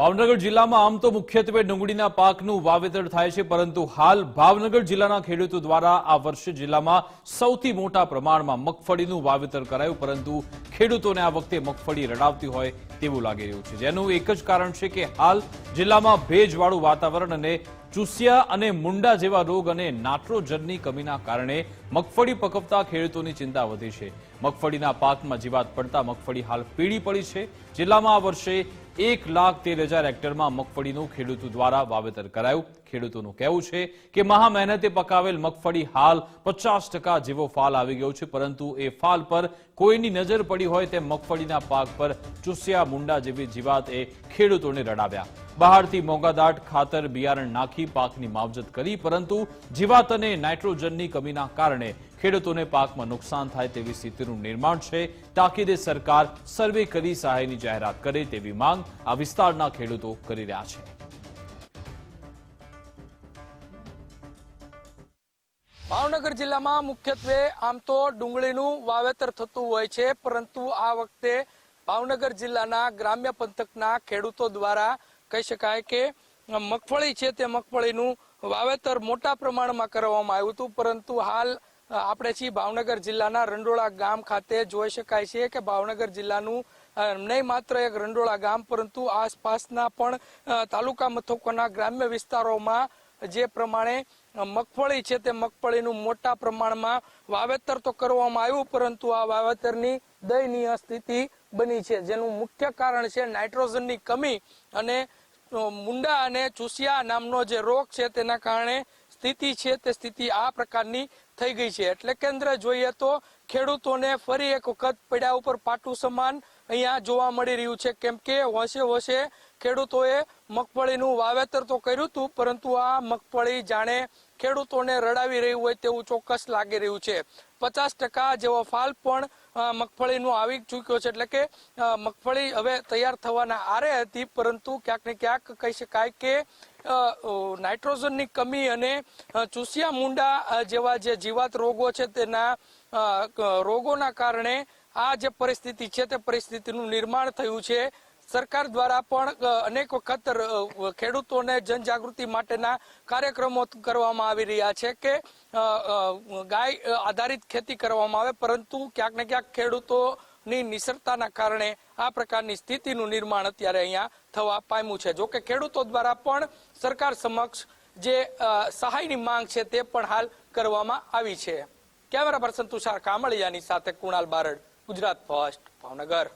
ભાવનગર જિલ્લામાં આમ તો મુખ્યત્વે ડુંગળીના પાકનું વાવેતર થાય છે, પરંતુ હાલ ભાવનગર જિલ્લાના ખેડૂતો દ્વારા આ વર્ષે જિલ્લામાં સૌથી મોટા પ્રમાણમાં મગફળીનું વાવેતર કરાયું, પરંતુ ખેડૂતોને આ વખતે મગફળી રડાવતી હોય તેવું લાગી રહ્યું છે. જેનું એક જ કારણ છે કે હાલ જિલ્લામાં ભેજવાળું વાતાવરણ અને ચૂસિયા અને મુંડા જેવા રોગ અને નાઇટ્રોજનની કમીના કારણે મગફળી પકવતા ખેડૂતોની ચિંતા વધી છે. મગફળીના પાકમાં જીવાત પડતા મગફળી હાલ પીળી પડી છે. જિલ્લામાં આ વર્ષે એક લાખ તેર હજાર હેક્ટરમાં મગફળીનું ખેડૂતો દ્વારા વાવેતર કરાયું. ખેડૂતોનું કહેવું છે કે મહા મહેનતે પકાવેલ મગફળી હાલ પચાસ ટકા જેવો ફાલ આવી ગયો છે, પરંતુ એ ફાલ પર કોઈની નજર પડી હોય તેમ મગફળીના પાક પર ચૂસ્યા મુંડા જેવી જીવાત એ ખેડૂતોને રડાવ્યા. બહારથી મોંઘાદાટ ખાતર, બિયારણ નાખી પાકની માવજત કરી, પરંતુ જીવાત અને નાઇટ્રોજનની કમીના કારણે ખેડૂતોને પાકમાં નુકસાન થાય તેવી સ્થિતિનું નિર્માણ છે. તાકીદે સરકાર સર્વે કરી સહાયની જાહેરાત કરે તેવી માંગ આ વિસ્તારના ખેડૂતો કરી રહ્યા છે. ભાવનગર જિલ્લામાં મુખ્યત્વે આમ તો ડુંગળીનું વાવેતર થતું હોય છે, પરંતુ આ વખતે ભાવનગર જિલ્લાના ગ્રામ્ય પંથકના ખેડૂતો દ્વારા કહી શકાય કે મગફળી છે તે મગફળીનું વાવેતર મોટા પ્રમાણમાં કરવામાં આવ્યું હતું, પરંતુ હાલ આપણે છીએ ભાવનગર જિલ્લાના રંડોળા ગામ ખાતે જોઈ શકાય છે કે ભાવનગર જિલ્લાનું નહીં માત્ર એક રંડોળા ગામ, પરંતુ આસપાસના પણ તાલુકા મથકોના ગ્રામ્ય વિસ્તારોમાં જે પ્રમાણે મગફળી છે તે મગફળીનું મોટા પ્રમાણમાં વાવેતર તો કરવામાં આવ્યું, પરંતુ આ વાવેતરની દયનીય સ્થિતિ બની છે. જેનું મુખ્ય કારણ છે નાઇટ્રોજનની કમી અને મુંડા અને ચૂસિયા નામનો જે રોગ છે તેના કારણે સ્થિતિ છે તે સ્થિતિ આ પ્રકારની થઈ ગઈ છે. એટલે કેન્દ્ર જોઈએ તો ખેડૂતોને ફરી એક વખત પડ્યા ઉપર પાટું સમાન અહીંયા જોવા મળી રહ્યું છે. કેમ કે હોશે હોશે ખેડૂતોએ મગફળીનું વાવેતર તો કર્યું હતું, પરંતુ આ મગફળી જાણે ખેડૂતોને રડાવી રહ્યું હોય તેવું ચોક્કસ લાગી રહ્યું છે. પચાસ ટકા જેવો ફાલ પણ મગફળીનો આવી ચૂક્યો છે. એટલે કે મગફળી હવે તૈયાર થવાના આરે હતી, પરંતુ ક્યાંક ને ક્યાંક કહી શકાય કે નાઇટ્રોજનની કમી અને ચૂસિયા મુંડા જેવા જે જીવાત રોગો છે, તેના રોગોના કારણે આ જે પરિસ્થિતિ છે તે પરિસ્થિતિનું નિર્માણ થયું છે. સરકાર દ્વારા પણ અનેક વખત ખેડૂતોને જનજાગૃતિ માટેના કાર્યક્રમો કરવામાં આવી રહ્યા છે કે ગાય આધારિત ખેતી કરવામાં આવે, પરંતુ ક્યાંક ને ક્યાંક ખેડૂતોની નિસરતાના કારણે આ પ્રકારની સ્થિતિનું નિર્માણ અત્યારે અહીંયા થવા પામ્યું છે. જોકે ખેડૂતો દ્વારા પણ સરકાર સમક્ષ જે સહાયની માંગ છે તે પણ હાલ કરવામાં આવી છે. કેમેરા પર્સન તુષાર કામળિયાની સાથે કુણાલ બારડ. ગુજરાત ફર્સ્ટ ભાવનગર.